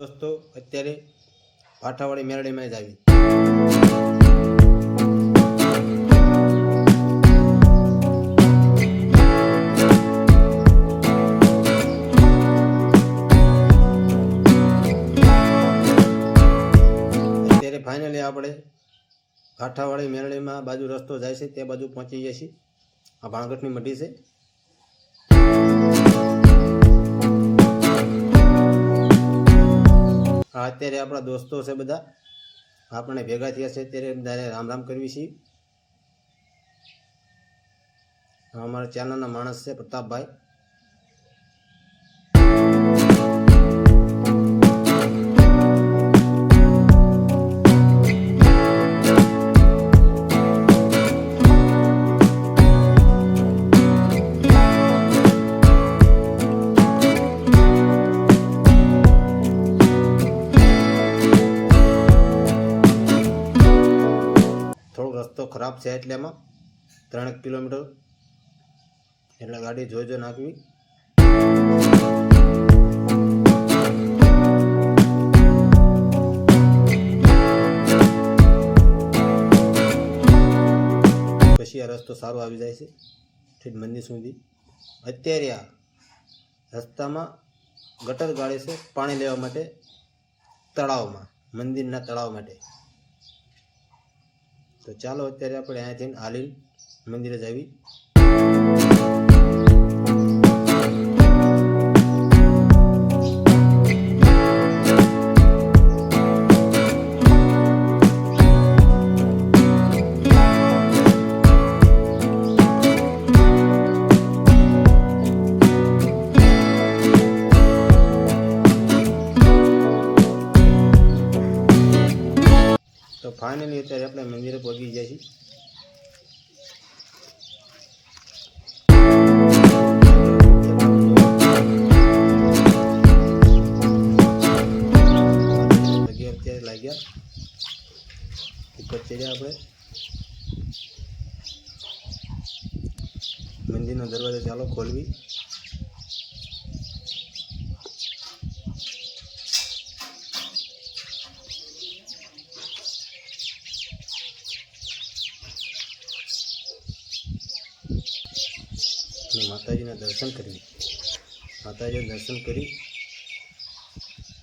દોસ્તો, અત્યારે ભાઠાવાડી મેરડીમાં જ આવી. અત્યારે ફાઇનલી આપણે કાંઠાવાળી મેરડીમાં બાજુ રસ્તો જાય છે, તે બાજુ પહોંચી જઈએ છીએ આ ભાણગઢની મઢી છે. અત્યારે આપણા દોસ્તો છે બધા. આપણે ભેગા થયા છે ત્યારે બધાને રામ રામ કરવી છીએ અમારા ચેનલના માણસ છે પ્રતાપભાઈ. ખરાબ છે એટલે એમાં ત્રણેક કિલોમીટર. એટલે ગાડી જોઈ જોઈ નાખવી પછી આ રસ્તો સારો આવી જાય છે, ઠીક મંદિર સુધી. અત્યારે આ રસ્તામાં ગટર ગાળે છે પાણી લેવા માટે, તળાવમાં, મંદિરના તળાવ માટે. તો ચાલો અત્યારે આપણે અહીંયાથી હાલીને મંદિરે જાવી ફાઇનલી અત્યારે આપણે મંદિરે પહોંચી ગયા છીએ પગે અત્યારે લાગ્યા ઉપર ચડ્યા આપણે મંદિરનો દરવાજો ચાલો ખોલવી અને માતાજીના દર્શન કરી. માતાજીના દર્શન કરી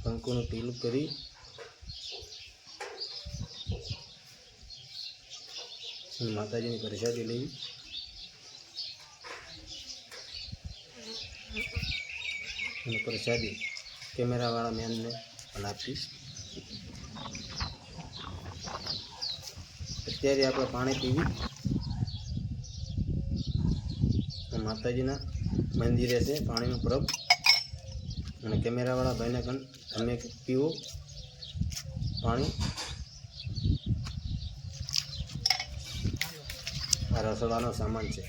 કંકુનું પીલું કરી. માતાજીની પ્રસાદી લેવી અને પ્રસાદી કેમેરાવાળા મેનને પણ આપી. અત્યારે આપણે પાણી પીવી આ માતાજીના મંદિરે છે, પાણીનો પ્રભ. અને કેમેરાવાળા ભાઈને પણ તમે પીવો પાણી. આ રસોડાનો સામાન છે.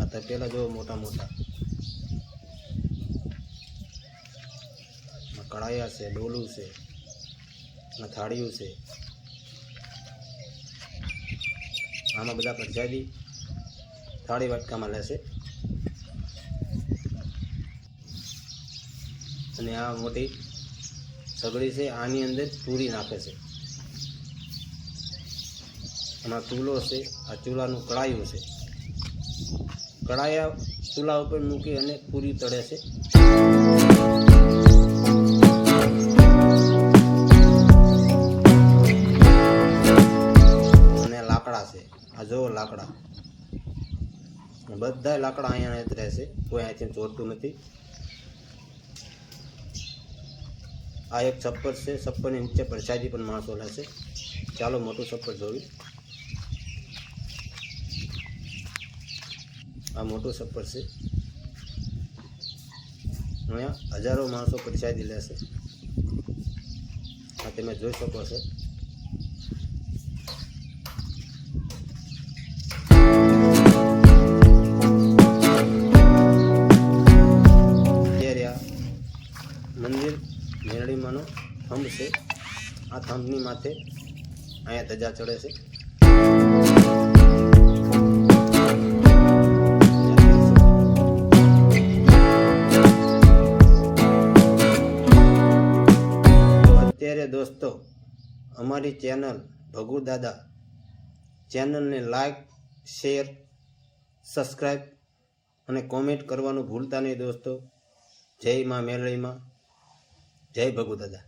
આ તપેલા જો મોટા મોટા. કડાયા છે, ડોલું છે થાળીયું છે. આમાં બધા પ્રસાદી થાળી વાટકામાં લેશે. અને આ મોટી સગડી છે, આની અંદર પૂરી નાખે છે. આમાં ચૂલો છે, આ ચૂલાનું કડાયું છે. કડાયા ચૂલા ઉપર મૂકી અને પૂરી તળે છે. જો લાકડા. બધા લાકડા અહીંયા જ રહેશે કોઈ અહીંથી ચોરતું નથી. આ એક છપ્પર છે. છપ્પરની નીચે પ્રસાદી પણ માણસો લેશે ચાલો મોટું છપ્પર જોયું. આ મોટું છપ્પર છે. અહીંયા હજારો માણસો પ્રસાદી લેશે આ તમે જોઈ શકો છો. આ થંભની માથે અહીંયા ધજા ચડે છે. અત્યારે દોસ્તો, અમારી ચેનલ ભગુ દાદા. ચેનલને લાઈક, શેર સબસ્ક્રાઈબ અને કોમેન્ટ કરવાનું ભૂલતા નહીં દોસ્તો. જય માં મેળવીમાં જય ભગુ દાદા.